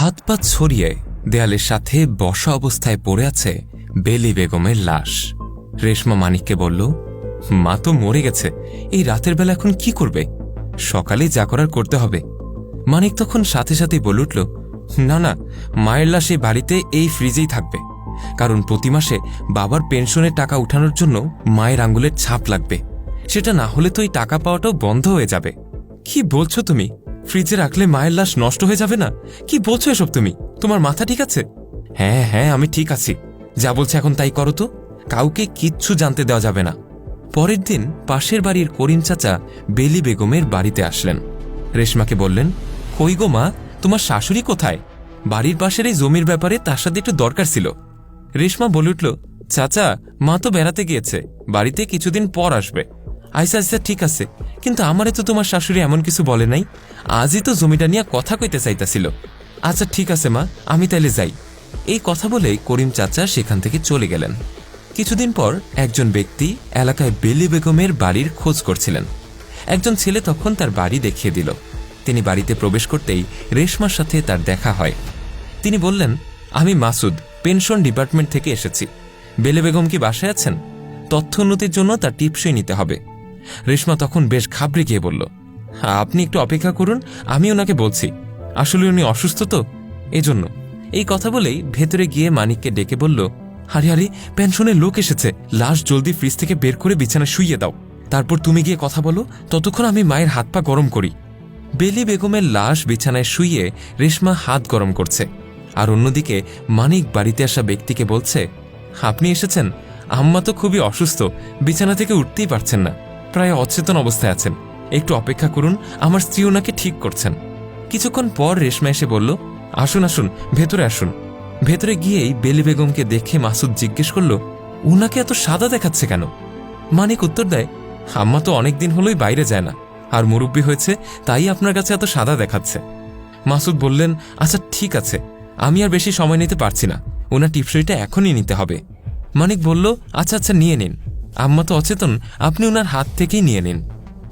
হাত পা ছড়িয়ে দেয়ালের সাথে বসা অবস্থায় পড়ে আছে বেলি বেগমের লাশ। রেশমা মানিককে বলল, মা তো মরে গেছে, এই রাতের বেলা এখন কি করবে? সকালে যা করার করতে হবে। মানিক তখন সাথে সাথে বলে উঠল, না না, মায়ের লাশ এই বাড়িতে এই ফ্রিজেই থাকবে। কারণ প্রতি মাসে বাবার পেনশনের টাকা উঠানোর জন্য মায়ের আঙ্গুলের ছাপ লাগবে। সেটা না হলে তো এই টাকা পাওয়াটাও বন্ধ হয়ে যাবে। কি বলছো তুমি? ফ্রিজে রাখলে মায়ের লাশ নষ্ট হয়ে যাবে না? কি বলছো এসব তুমি? তোমার মাথা ঠিক আছে? হ্যাঁ হ্যাঁ আমি ঠিক আছি। যা বলছে এখন তাই করো তো। কাউকে কিচ্ছু জানতে দেওয়া যাবে না। পরের দিন পাশের বাড়ির করিম চাচা বেলি বেগমের বাড়িতে আসলেন। রেশমাকে বললেন, কই গো মা, তোমার শাশুড়ি কোথায়? বাড়ির পাশের এই জমির ব্যাপারে তার সাথে একটু দরকার ছিল। রেশমা বলে উঠল, চাচা, মা তো বেড়াতে গিয়েছে। বাড়িতে কিছুদিন পর আসবে। আইসা আইসা ঠিক আছে। কিন্তু আমারে তো তোমার শাশুড়ি এমন কিছু বলে নাই। আজই তো জমিটা নিয়ে কথা কইতে চাইতাছিল। আচ্ছা ঠিক আছে, মা, আমি তাইলে যাই। এই কথা বলেই করিম চাচা সেখান থেকে চলে গেলেন। কিছুদিন পর একজন ব্যক্তি এলাকায় বেলি বেগমের বাড়ির খোঁজ করছিলেন। একজন ছেলে তখন তার বাড়ি দেখিয়ে দিল। তিনি বাড়িতে প্রবেশ করতেই রেশমার সাথে তার দেখা হয়। তিনি বললেন, আমি মাসুদ, পেনশন ডিপার্টমেন্ট থেকে এসেছি। বেলে বেগম কি বাসায় আছেন? তথ্য উন্নতির জন্য তার টিপসই নিতে হবে। রেশমা তখন বেশ ঘাবড়ে গিয়ে বলল, আপনি একটু অপেক্ষা করুন, আমি ওনাকে বলছি। আসলে উনি অসুস্থ তো, এজন্য। এই কথা বলেই ভেতরে গিয়ে মানিককে ডেকে বলল হারি হারি পেনশনের লোক এসেছে। লাশ জলদি ফ্রিজ থেকে বের করে বিছানায় শুইয়ে দাও। তারপর তুমি গিয়ে কথা বলো, ততক্ষণ আমি মায়ের হাত পা গরম করি। বেলি বেগমের লাশ বিছানায় শুইয়ে রেশমা হাত গরম করছে। আর অন্যদিকে মানিক বাড়িতে আসা ব্যক্তিকে বলছে, আপনি এসেছেন? আম্মা তো খুবই অসুস্থ, বিছানা থেকে উঠতেই পারছেন না। প্রায় অচেতন অবস্থায় আছেন। একটু অপেক্ষা করুন, আমার স্ত্রী ওনাকে ঠিক করছেন। কিছুক্ষণ পর রেশমা এসে বলল, আসুন আসুন, ভেতরে আসুন। ভেতরে গিয়েই বেলি বেগমকে দেখে মাসুদ জিজ্ঞেস করল উনাকে এত সাদা দেখাচ্ছে কেন? মানিক উত্তর দেয়, আম্মা তো অনেকদিন হলোই বাইরে যায় না, আর মুরব্বী হয়েছে, তাই আপনার কাছে এত সাদা দেখাচ্ছে। মাসুদ বললেন আচ্ছা ঠিক আছে, আমি আর বেশি সময় নিতে পারছি না, ওনার টিপসইটা এখনই নিতে হবে। মানিক বলল আচ্ছা আচ্ছা নিয়ে নিন। আম্মা তো অচেতন, আপনি ওনার হাত থেকেই নিয়ে নিন।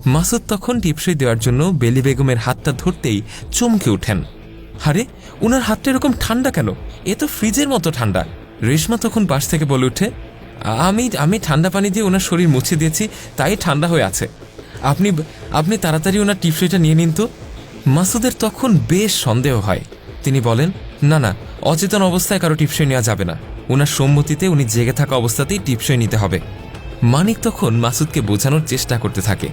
মাসুদ তখন টিপসই দেওয়ার জন্য বেলি বেগমের হাতটা ধরতেই চমকে উঠেন আরে ওনার হাতটা এরকম ঠান্ডা কেন? এ তো ফ্রিজের মতো ঠান্ডা। রেশমা তখন পাশ থেকে বলে উঠে, আমি আমি ঠান্ডা পানি দিয়ে ওনার শরীর মুছে দিয়েছি, তাই ঠান্ডা হয়ে আছে। আপনি আপনি তাড়াতাড়ি ওনার টিপসইটা নিয়ে নিন তো। মাসুদের তখন বেশ সন্দেহ হয়। তিনি বলেন, না না, অচেতন অবস্থায় কারও টিপসই নেওয়া যাবে না। ওনার সম্মতিতে উনি জেগে থাকা অবস্থাতেই টিপসই নিতে হবে। মানিক তখন মাসুদকে বোঝানোর চেষ্টা করতে থাকে।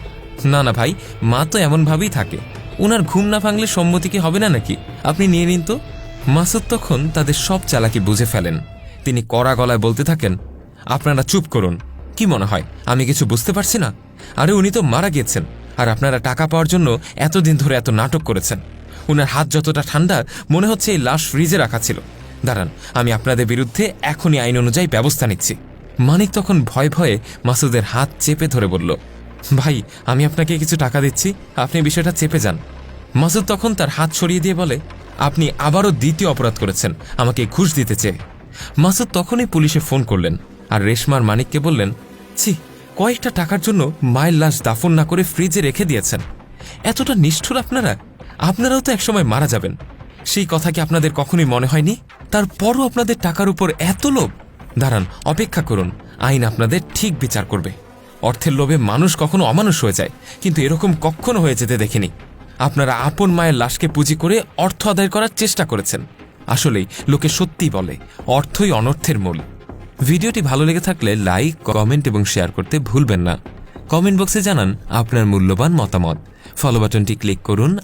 না না ভাই, মা তো এমনভাবেই থাকে। ওনার ঘুম না ভাঙলে সম্মতি কি হবে না নাকি? আপনি নিয়ে নিন তো। মাসুদ তখন তাদের সব চালাকি বুঝে ফেলেন। তিনি কড়া গলায় বলতে থাকেন, আপনারা চুপ করুন। কি মনে হয়, আমি কিছু বুঝতে পারছি না? আরে, উনি তো মারা গিয়েছেন। আর আপনারা টাকা পাওয়ার জন্য এতদিন ধরে এত নাটক করেছেন। উনার হাত যতটা ঠান্ডা, মনে হচ্ছে এই লাশ ফ্রিজে রাখা ছিল। দাঁড়ান, আমি আপনাদের বিরুদ্ধে এখনই আইন অনুযায়ী ব্যবস্থা নিচ্ছি। মানিক তখন ভয়ে ভয়ে মাসুদের হাত চেপে ধরে বলল, ভাই, আমি আপনাকে কিছু টাকা দিচ্ছি, আপনি বিষয়টা চেপে যান। মাসুদ তখন তার হাত সরিয়ে দিয়ে বলে, আপনি আবারও দ্বিতীয় অপরাধ করেছেন, আমাকে ঘুষ দিতে চেয়ে। মাসুদ তখনই পুলিশে ফোন করলেন আর রেশমার মানিককে বললেন, ছি, কয়েকটা টাকার জন্য মায়ের লাশ দাফন না করে ফ্রিজে রেখে দিয়েছেন। এতটা নিষ্ঠুর আপনারা? আপনারাও তো একসময় মারা যাবেন। সেই কথা কি আপনাদের কখনোই মনে হয়নি? তারপরও আপনাদের টাকার উপর এত লোভ? দাঁড়ান, অপেক্ষা করুন। আইন আপনাদের ঠিক বিচার করবে। অর্থের লোভে মানুষ কখনো অমানুষ হয়ে যায়, কিন্তু এরকম কখনো হয়ে যেতে দেখিনি। আপনারা আপন মায়ের লাশকে পুঁজি করে অর্থ আদায় করার চেষ্টা করেছেন। আসলেই, লোকে সত্যি বলে, অর্থই অনর্থের মূল। ভিডিওটি ভালো লেগে থাকলে লাইক, কমেন্ট এবং শেয়ার করতে ভুলবেন না। কমেন্ট বক্সে জানান আপনার মূল্যবান মতামত। ফলো বাটনটি ক্লিক করুন